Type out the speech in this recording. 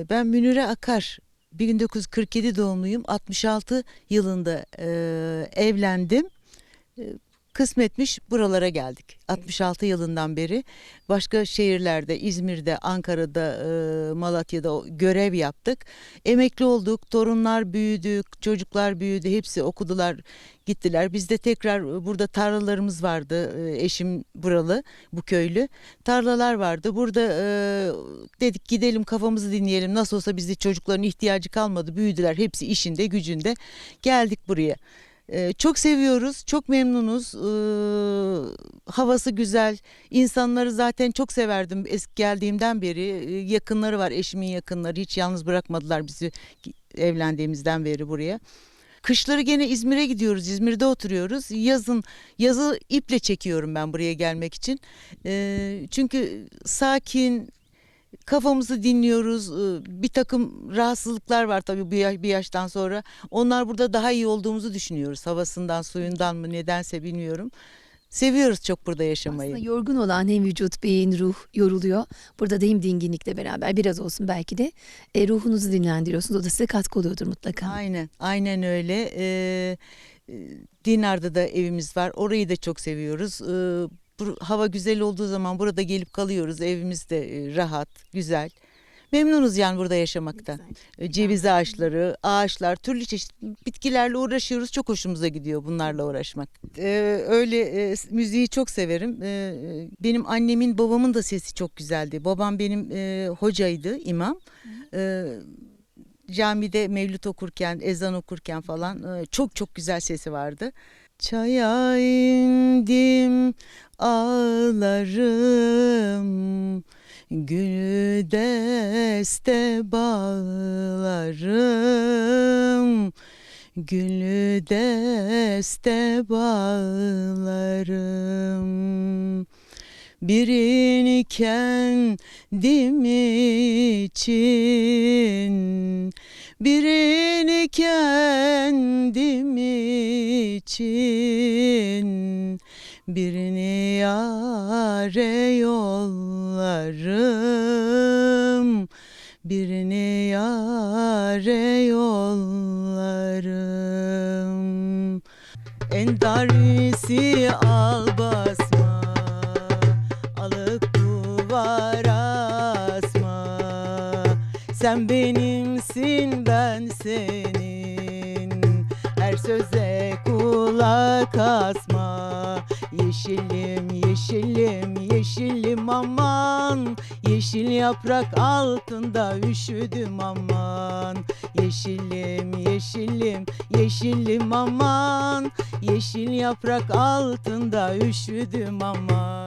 Ee, ben Münire Akar. 1947 doğumluyum. 66 yılında e, evlendim. Kısmetmiş buralara geldik. 66 yılından beri başka şehirlerde, İzmir'de, Ankara'da, e, Malatya'da görev yaptık. Emekli olduk, torunlar büyüdü, çocuklar büyüdü, hepsi okudular, gittiler. Biz de tekrar e, burada tarlalarımız vardı. E, eşim buralı, bu köylü. Tarlalar vardı. Burada dedik gidelim kafamızı dinleyelim. Nasıl olsa bizde çocukların ihtiyacı kalmadı. Büyüdüler, hepsi işinde, gücünde. Geldik buraya. Ee, çok seviyoruz, çok memnunuz. Ee, havası güzel. İnsanları zaten çok severdim eski geldiğimden beri. Ee, yakınları var, eşimin yakınları. Hiç yalnız bırakmadılar bizi evlendiğimizden beri buraya. Kışları gene İzmir'e gidiyoruz. İzmir'de oturuyoruz. Yazın yazı iple çekiyorum ben buraya gelmek için. Ee, çünkü sakin, kafamızı dinliyoruz. Ee, Bir takım rahatsızlıklar var tabii bir yaştan sonra. Onlar burada daha iyi olduğumuzu düşünüyoruz. Havasından, suyundan mı nedense bilmiyorum. Seviyoruz çok burada yaşamayı. Aslında yorgun olan hem vücut, beyin, ruh yoruluyor. Burada da hem dinginlikle beraber biraz olsun belki de e, ruhunuzu dinlendiriyorsunuz. O da size katkı oluyordur mutlaka. Aynen, aynen öyle. Ee, e, Dinar'da da evimiz var. Orayı da çok seviyoruz. Ee, bu, hava güzel olduğu zaman burada gelip kalıyoruz. Evimiz de e, rahat, güzel. Memnunuz yani burada yaşamaktan. E, Ceviz ağaçları, ağaçlar, türlü çeşit bitkilerle uğraşıyoruz. Çok hoşumuza gidiyor bunlarla uğraşmak. Ee, öyle e, müziği çok severim. Ee, benim annemin, babamın da sesi çok güzeldi. Babam benim e, hocaydı, imam. Ee, camide mevlüt okurken, ezan okurken falan e, çok çok güzel sesi vardı. Çaya indim ağlarım. Gülü deste bağlarım. Gülü deste bağlarım. Birini kendim için Birini kendim için Birini yâre yollarım. Birini yâre yollarım. Endarisi al basma. Alıp duvara asma. Sen benimsin ben senin. Her söze kulak asma Yeşilim yeşilim yeşilim aman. Yeşil yaprak altında üşüdüm aman. Yeşilim yeşilim yeşilim aman. Yeşil yaprak altında üşüdüm aman